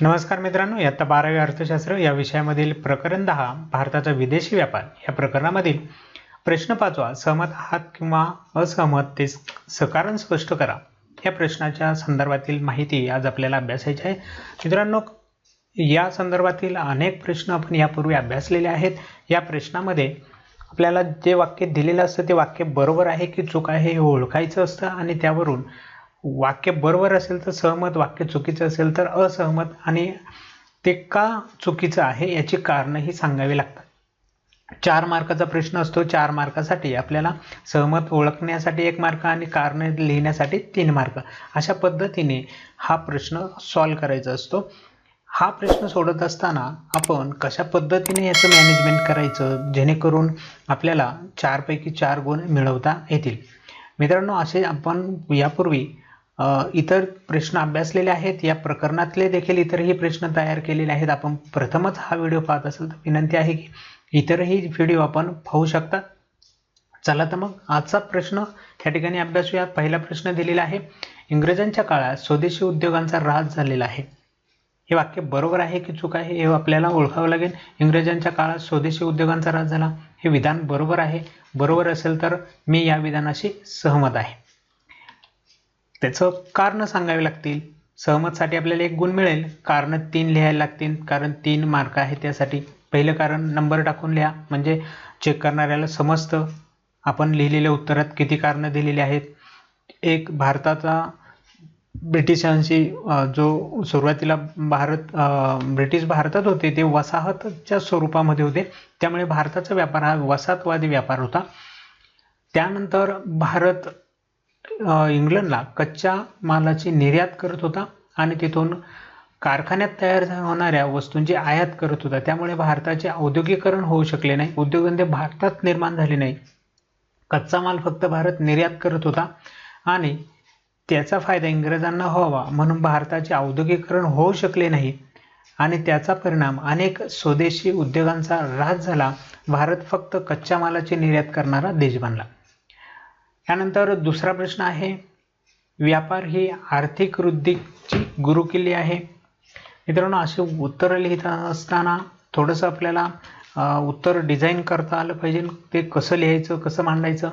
नमस्कार मित्रांनो इयत्ता बारावी अर्थशास्त्र या विषयामधील प्रकरण दहा भारताचा विदेशी व्यापार. या प्रकरणामधील प्रश्न पाचवा सहमत आहात किंवा असहमत ते सकारण स्पष्ट करा. या प्रश्नाच्या संदर्भातील माहिती आज आपल्याला अभ्यासायची आहे. मित्रांनो या संदर्भातील अनेक प्रश्न आपण यापूर्वी अभ्यासलेले आहेत. या प्रश्नामध्ये आपल्याला जे वाक्य दिलेलं असतं ते वाक्य बरोबर आहे की चूक आहे हे ओळखायचं असतं आणि त्यावरून वाक्य बरोबर असेल तर सहमत वाक्य चुकीचं असेल तर असहमत आणि ते का चुकीचं आहे याची कारणंही सांगावी लागतात. चार मार्काचा प्रश्न असतो. चार मार्कासाठी आपल्याला सहमत ओळखण्यासाठी एक मार्क आणि कारण लिहिण्यासाठी तीन मार्क. अशा पद्धतीने हा प्रश्न सॉल्व करायचा असतो. हा प्रश्न सोडत असताना आपण कशा पद्धतीने याचं मॅनेजमेंट करायचं? जेणेकरून आपल्याला चारपैकी चार गुण मिळवता येतील. मित्रांनो असे आपण यापूर्वी इतर प्रश्न अभ्यासलेले आहेत. या प्रकरणातले देखील इतरही प्रश्न तयार केलेले आहेत. आपण प्रथमच हा व्हिडिओ पाहत असेल तर विनंती आहे की इतरही व्हिडिओ आपण पाहू शकता. चला तर मग आजचा प्रश्न या ठिकाणी अभ्यासूया. पहिला प्रश्न दिलेला आहे इंग्रजांच्या काळात स्वदेशी उद्योगांचा ऱ्हास झालेला आहे. हे वाक्य बरोबर आहे की चूक आहे हे आपल्याला ओळखावं लागेल. इंग्रजांच्या काळात स्वदेशी उद्योगांचा ऱ्हास झाला. हे विधान बरोबर आहे. बरोबर असेल तर मी या विधानाशी सहमत आहे. त्याचं कारण सांगावे लागतील. सहमतसाठी आपल्याला एक गुण मिळेल. कारण तीन लिहायला लागतील. कारण तीन मार्क आहे त्यासाठी पहिलं कारण नंबर टाकून लिहा. म्हणजे चेक करणाऱ्याला समजतं. आपण लिहिलेल्या उत्तरात किती कारणं दिलेली आहेत. एक भारताचा ब्रिटिशांशी जो सुरुवातीला भारत ब्रिटिश भारतात होते ते वसाहतच्या स्वरूपामध्ये होते. त्यामुळे भारताचा व्यापार हा वसाहतवादी व्यापार होता. त्यानंतर भारत इंग्लंडला कच्च्या मालाची निर्यात करत होता आणि तिथून कारखान्यात तयार होणाऱ्या वस्तूंची आयात करत होता. त्यामुळे भारताचे औद्योगिकरण होऊ शकले नाही. उद्योगधंदे भारतात निर्माण झाले नाही. कच्चा माल फक्त भारत निर्यात करत होता आणि त्याचा फायदा इंग्रजांना व्हावा म्हणून भारताचे औद्योगिकरण होऊ शकले नाही आणि त्याचा परिणाम अनेक स्वदेशी उद्योगांचा ऱ्हास झाला. भारत फक्त कच्च्या मालाची निर्यात करणारा देश बनला. त्यानंतर दुसरा प्रश्न आहे व्यापार ही आर्थिक वृद्धीची गुरुकिल्ली आहे. मित्रांनो असे उत्तरं लिहित असताना थोडंसं आपल्याला उत्तर डिझाईन करता आलं पाहिजे. ते कसं लिहायचं कसं मांडायचं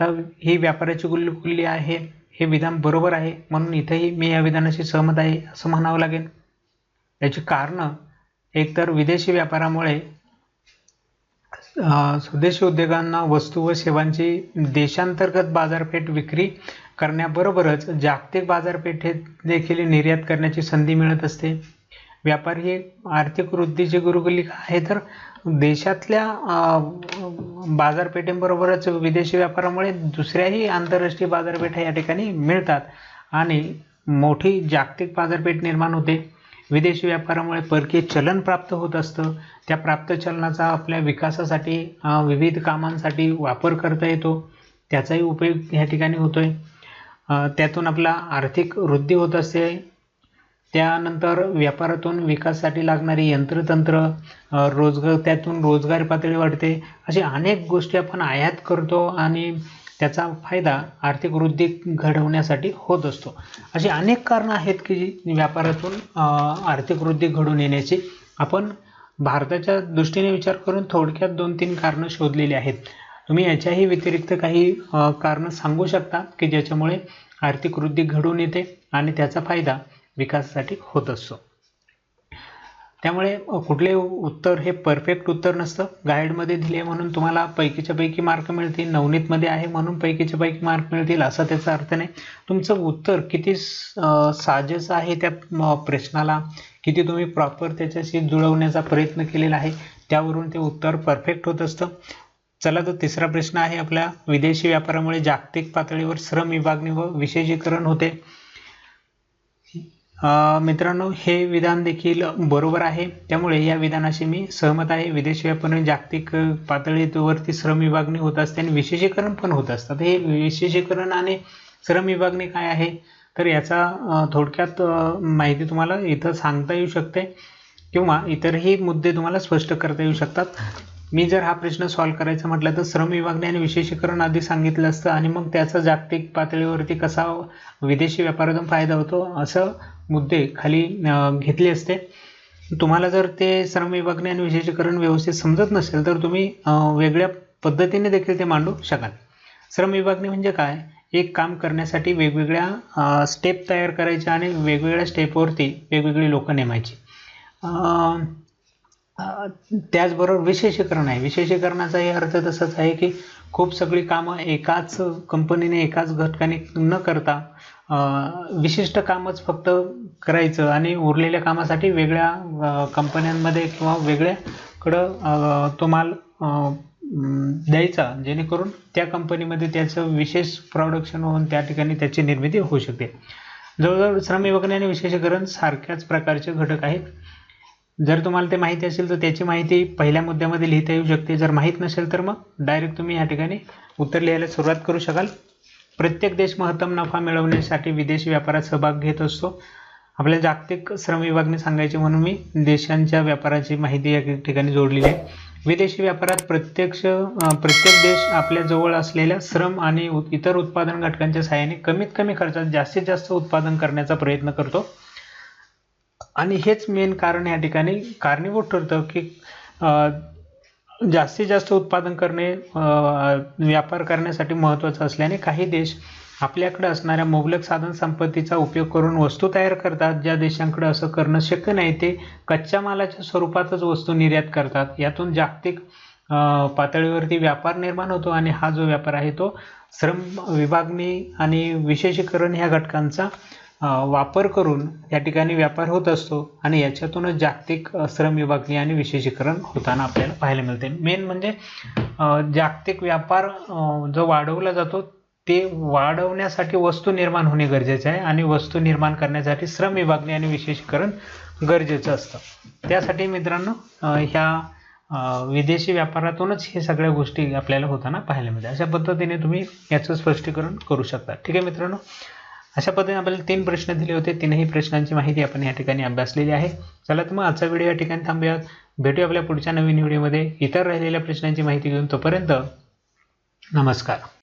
तर ही व्यापाराची गुल्लकुल्ली आहे. हे विधान बरोबर आहे. म्हणून इथेही मी या विधानाशी सहमत आहे असं म्हणावं लागेल. याची कारणं एकतर विदेशी व्यापारामुळे स्वदेशी उद्योगांना वस्तू व सेवांची देशांतर्गत बाजारपेठ विक्री करण्याबरोबरच जागतिक बाजारपेठेत देखील निर्यात करण्याची संधी मिळत असते. व्यापार ही आर्थिक वृद्धीची गुरुगुलिका आहे तर देशातल्या बाजारपेठेबरोबरच विदेशी व्यापारामुळे दुसऱ्याही आंतरराष्ट्रीय बाजारपेठा या ठिकाणी मिळतात आणि मोठी जागतिक बाजारपेठ निर्माण होते. विदेशी व्यापारामुळे परकीय चलन प्राप्त होत असतं. त्या प्राप्त चलनाचा आपल्या विकासासाठी विविध कामांसाठी वापर करता येतो. त्याचाही उपयोग या ठिकाणी होतो आहे त्यातून आपला आर्थिक वृद्धी होत असते. त्यानंतर व्यापारातून विकासासाठी लागणारी यंत्रतंत्र रोजगार त्यातून रोजगार पातळी वाढते. अशी अनेक गोष्टी आपण आयात करतो आणि त्याचा फायदा आर्थिक वृद्धी घडवण्यासाठी होत असतो. अशी अनेक कारणं आहेत की जी व्यापारातून आर्थिक वृद्धी घडून येण्याची. आपण भारताच्या दृष्टीने विचार करून थोडक्यात दोन तीन कारणं शोधलेली आहेत. तुम्ही याच्याही व्यतिरिक्त काही कारणं सांगू शकता की ज्याच्यामुळे आर्थिक वृद्धी घडून येते आणि त्याचा फायदा विकासासाठी होत असतो. त्यामुळे कुठले उत्तर हे परफेक्ट उत्तर नसतं. गाईडमध्ये दिले म्हणून तुम्हाला पैकीच्या पैकी मार्क मिळतील. नवनीतमध्ये आहे म्हणून पैकीच्या पैकी मार्क मिळतील असा त्याचा अर्थ नाही. तुमचं उत्तर किती स- आहे त्या प्रश्नाला किती तुम्ही प्रॉपर त्याच्याशी जुळवण्याचा प्रयत्न केलेला आहे त्यावरून ते उत्तर परफेक्ट होत असतं. चला तर तिसरा प्रश्न आहे आपल्या विदेशी व्यापारामुळे जागतिक पातळीवर श्रम विभागणी व विशेषीकरण होते. मित्रांनो हे विधान देखील बरोबर आहे. त्यामुळे या विधानाशी मी सहमत आहे. विदेश व्यापार जागतिक पातळीवरती श्रम विभागणी होत असते आणि विशेषीकरण पण होत असतात हे विशेषीकरण आणि श्रम विभागणी काय आहे? तर याचा थोडक्यात माहिती तुम्हाला इथं सांगता येऊ शकते किंवा इतरही मुद्दे तुम्हाला स्पष्ट करता येऊ शकतात. मी जर हा प्रश्न सॉल्व करायचा म्हटलं तर श्रम विभागणी आणि विशेषीकरण आधी सांगितलं असतं आणि मग त्याचा जागतिक पातळीवरती कसा विदेशी व्यापारातून फायदा होतो असं मुद्दे खाली घेतले असते. तुम्हाला जर ते श्रम विभागणी आणि विशेषीकरण व्यवस्थित समजत नसेल तर तुम्ही वेगळ्या पद्धतीने देखील ते मांडू शकाल. श्रम विभागणी म्हणजे काय? एक काम करण्यासाठी वेगवेगळ्या स्टेप तयार करायच्या आणि वेगवेगळ्या स्टेपवरती वेगवेगळी लोकं नेमायची. त्याचबरोबर विशेषीकरण आहे. विशेषीकरणाचाही अर्थ तसाच आहे की खूप सगळी कामं एकाच कंपनीने एकाच घटकाने न करता विशिष्ट कामच फक्त करायचं आणि उरलेल्या कामासाठी वेगळ्या कंपन्यांमध्ये किंवा वेगळ्याकडं तो माल द्यायचा जेणेकरून त्या कंपनीमध्ये त्याचं विशेष प्रोडक्शन होऊन त्या ठिकाणी त्याची निर्मिती होऊ शकते. जवळजवळ श्रम विभागणी आणि विशेषीकरण सारख्याच प्रकारचे घटक आहेत. जर तुम्हाला ते माहिती असेल तर त्याची माहिती पहिल्या मुद्द्यामध्ये लिहिता येऊ शकते. जर माहीत नसेल तर मग डायरेक्ट तुम्ही या ठिकाणी उत्तर लिहायला सुरुवात करू शकाल. प्रत्येक देश महत्तम नफा मिळवण्यासाठी विदेशी व्यापारात सहभाग घेत असतो. आपल्या जागतिक श्रम विभागने सांगायचे म्हणून मी देशांच्या व्यापाराची माहिती या ठिकाणी जोडलेली आहे. विदेशी व्यापारात प्रत्यक्ष प्रत्येक देश आपल्या जवळ असलेल्या श्रम आणि इतर उत्पादन घटकांच्या सहाय्याने कमीत कमी खर्चात जास्तीत जास्त उत्पादन करण्याचा प्रयत्न करतो. आणि हेच मेन कारण या ठिकाणी कारणीभूत ठरतं की जास्तीत जास्त उत्पादन करणे व्यापार करण्यासाठी महत्त्वाचं असल्याने काही देश आपल्याकडे असणाऱ्या मुबलक साधन संपत्तीचा उपयोग करून वस्तू तयार करतात. ज्या देशांकडे असं करणं शक्य नाही ते कच्च्या मालाच्या स्वरूपातच वस्तू निर्यात करतात. यातून जागतिक पातळीवरती व्यापार निर्माण होतो आणि हा जो व्यापार आहे तो श्रम विभागणी आणि विशेषीकरण ह्या घटकांचा वापर करून या ठिकाणी व्यापार होत असतो आणि याच्यातूनच जागतिक श्रम विभागणी आणि विशेषीकरण होताना आपल्याला पाहायला मिळते. मेन म्हणजे जागतिक व्यापार जो वाढवला जातो ते वाढवण्यासाठी वस्तू निर्माण होणे गरजेचे आहे आणि वस्तू निर्माण करण्यासाठी श्रम विभागणी आणि विशेषीकरण गरजेचं असतं. त्यासाठी मित्रांनो ह्या विदेशी व्यापारातूनच हे सगळ्या गोष्टी आपल्याला होताना पाहायला मिळतात. अशा पद्धतीने तुम्ही याचं स्पष्टीकरण करू शकता. ठीक आहे मित्रांनो? अशा पद्धतीने आपल्याला तीन प्रश्न दिले होते. तीनही प्रश्नांची माहिती आपण या ठिकाणी अभ्यासलेली आहे. चला तर मग आजचा व्हिडिओ या ठिकाणी थांबूयात. भेटू आपल्या पुढच्या नवीन व्हिडिओमध्ये. इतर राहिलेल्या प्रश्नांची माहिती घेऊन तोपर्यंत नमस्कार.